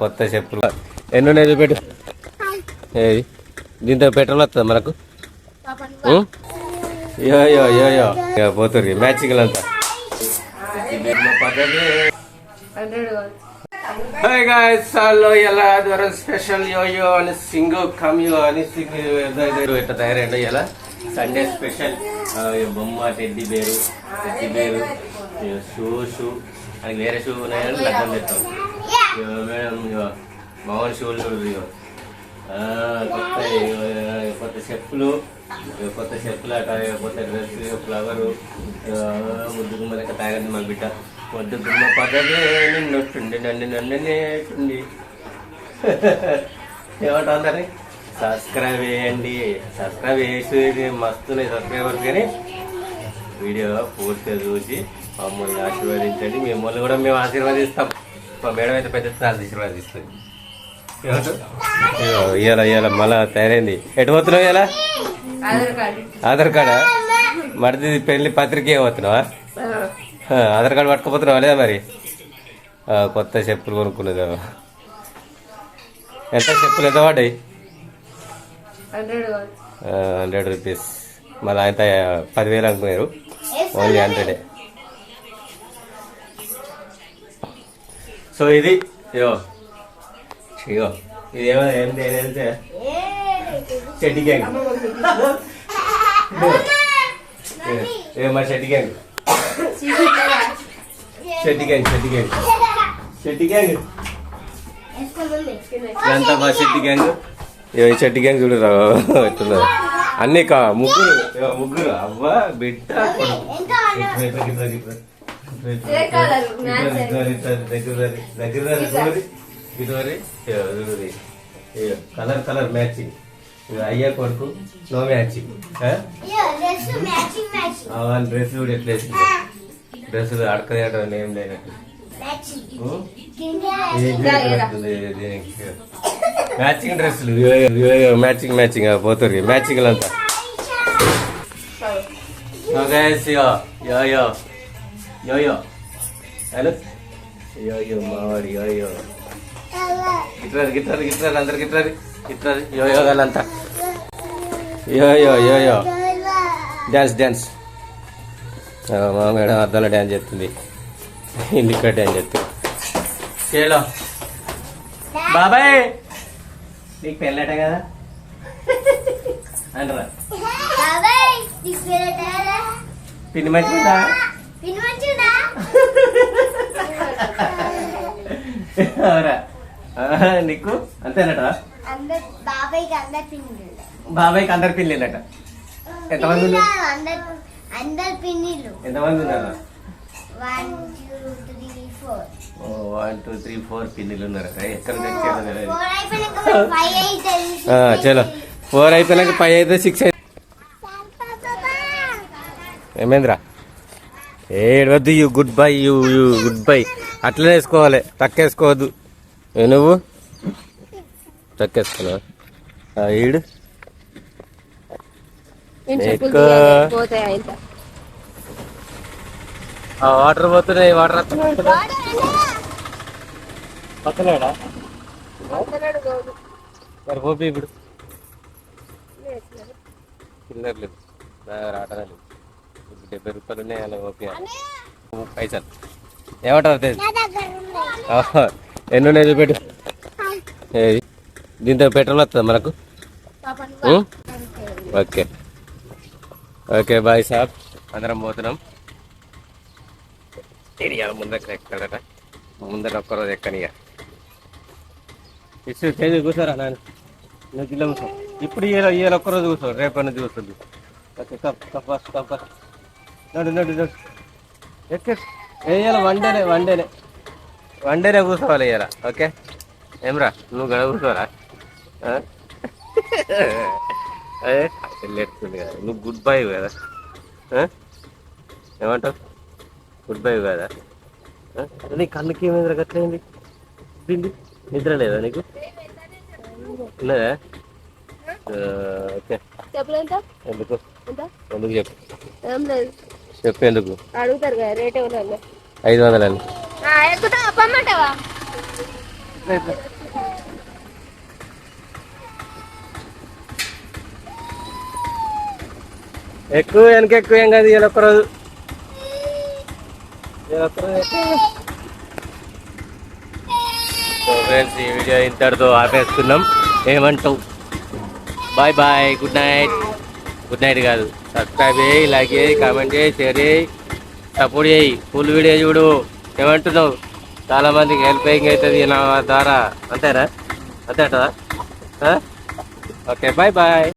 కొత్త చెప్పులు. ఎన్ని ఉన్నాయి చూపెట్టు ఏది దీంతో పెట్రోల్ వస్తుంది మనకు? యో యో యో యో పోతుంది మ్యాచింగ్ అంతా హాయ్ గాయ్స్ హలో ఎలా? ద్వారా స్పెషల్ యో యో అని సింగ్ కమ్ యో అని సింగ్ ఇట్లా తయారైందో ఇలా సండే స్పెషల్ బొమ్మ teddy bear teddy bear shoe shoe అది వేరే షూ ఉన్నాయని లగ్గం పెట్టాం. ఇగో మేడం ఇగో మామూలు షూలు కొత్త కొత్త చెప్పులు కొత్త చెప్పులు అట కొత్త డ్రెస్ ఫ్లవరు ముద్దు గుమ్మలక తాగండి మా బిడ్డ. ముద్దు గుమ్మ పదవే నిన్నొట్టుండి నన్ను నన్ను నేటుండి ఏమంటుందని సబ్స్క్రైబ్ చేయండి. సబ్స్క్రైబ్ చేసి మస్తున్నాయి సబ్స్క్రైబర్స్ కానీ వీడియో పూర్తిగా చూసి మమ్మల్ని ఆశీర్వదించండి. మిమ్మల్ని కూడా మేము ఆశీర్వదిస్తాం. మా మేడం అయితే పెద్ద స్థానాలు ఆశీర్వదిస్తుంది ఇవాళ ఇవాళ మళ్ళా తయారైంది. ఎటు పోతున్నావు ఇలా ఆధార్ కార్డా. మరిది పెళ్ళి పత్రిక పోతున్నావా? ఆ, ఆధార్ కార్డు పట్టుకుపోతున్నావా లేదా మరి? కొత్త చెప్పులు కొనుక్కున్నదా? ఎంత చెప్పులు ఎంత పడ్డాయి? Hundred rupees. మళ్ళీ ఆయన పదివేలు అనుకున్నారు. ఓన్లీ హండ్రెడే. సో ఇది ఇగో ఇది ఏమో ఏంటి ఏంటంటే చెడ్డి గ్యాంగ్ మా చెడ్డి గ్యాంగ్ చెడ్డి గ్యాంగ్ చెడ్డి గ్యాంగ్ చెడ్డి గ్యాంగ్ ఇదంతా మా చెడ్డి గ్యాంగ్ ఈ చెడ్డి గ్యాంగ్ చూడరా ఎట్లున్నారు అన్ని కా ముగ్గురు ముగ్గురు. అవ్వ బిడ్డ కలర్ కలర్ మ్యాచింగ్ అయ్యా కొడుకు నో మ్యాచింగ్ అవన్నీ డ్రెస్ కూడా ఎట్లా వేసింది డ్రెస్సులు అడకదేయడం ఏం లేనట్టు? మ్యాచింగ్ డ్రెస్సులు మ్యాచింగ్ మ్యాచింగ్ పోతారు మ్యాచింగ్ అంతా యో యో యో యో యో హలో యో యో మావాడి యో యో గిట్రారు గిట్రారు గిట్రారు అందరు గిట్రారు గిట్రారు యో యో వాళ్ళంతా yo yo yo yo dance dance మా మేడం అద్దాల డ్యాన్స్ చేస్తుంది ఇంటికాడ డ్యాన్స్ చేస్తుంది చేలో బాబాయ్ నీకు పెళ్ళట కదా? అంటారా పిన్ని మంచిదా ఆహా, నీకు అంతేనట బాబాయ్కి అందరు పిన్నులు బాబాయ్కి అందరు పిల్లలట ఎంతమంది ఉన్నారు? అందరు ఎంతమంది ఉన్నారు? వన్ టూ త్రీ ఫోర్ పిన్నులు ఉన్నారట. ఎక్కడ చలో. ఫోర్ అయిపోయినాక ఫైవ్ అయితే సిక్స్ అయితే ఏమేంద్రా? ఏడవద్దు you good bye you you good bye అట్లనే వేసుకోవాలి తక్కేసుకోవద్దు. ఏ నువ్వు? తక్కేసుకున్నావా? ఆ, ఈడు? ఆ వాటర్ పోతున్నాయి వాటర్ మరి పోపి ఇప్పుడు. లేదు. నా రావటమే లేదు. డెబ్బై రూపాయలు ఉన్నాయి అలా పైసలు. ఏమంటారు. ఎన్ని ఉన్నాయి చూపెట్టు. దీంతో పెట్రోల్ వస్తుంది మనకు? ఓకే. ఓకే బాయ్ సాబ్. అందరం పోతున్నాం. ముందర ఎక్కడట? ముందర ఒక్కరోజు ఎక్కనిగా ఇసు చేసి కూర్చోరా నాన్న కూర్చో. ఇప్పుడు ఇయ్యాల ఇయ్యాల ఒక్కరోజు కూర్చో రేపటి నుంచి కూర్చుంది okay cup cup first cup. First నడు నడు నడు. ఎక్క. వేయాలి వన్డేనే వన్డేనే వన్డేనే కూర్చోవాలి ఇయ్యాల ఓకే? ఏమ్రా నువ్వు గడ కూర్చోరా? అదే వెళ్ళేస్తుంది కదా నువ్వు గుడ్ బై కదా? ఏమంటావు? గుడ్ బై కదా? నీ కన్నుకి ఏమైంది గట్లయింది తిండి నిద్ర లేదా నీకు? ఉన్నదా? ఓకే. ఎందుకు? ఎందుకు చెప్పు? ఏం లేదు చెప్పు ఎందుకు అడుగుతారు కదా రేట్ ఎవరు ఐదు ఎక్కుతా పమ్మంటావా? ఎక్కువ వెనక ఎక్కువ ఏం కాదు ఇలా ఒక్కరోజు. ఫ్రెండ్స్ ఈ వీడియో ఇంతటితో ఆపేస్తున్నాం. ఏమంటావు? Bye bye good night good night కాదు సబ్స్క్రైబ్ చేయి లైక్ చేయి కామెంట్ చేయి షేర్ చేయి. సపోర్ట్ చేయి. ఫుల్ వీడియో చూడు. ఏమంటున్నావు? చాలా మందికి హెల్పింగ్ అవుతుంది నా ద్వారా. అంతేనా? అంతేటా ఓకే బాయ్ బాయ్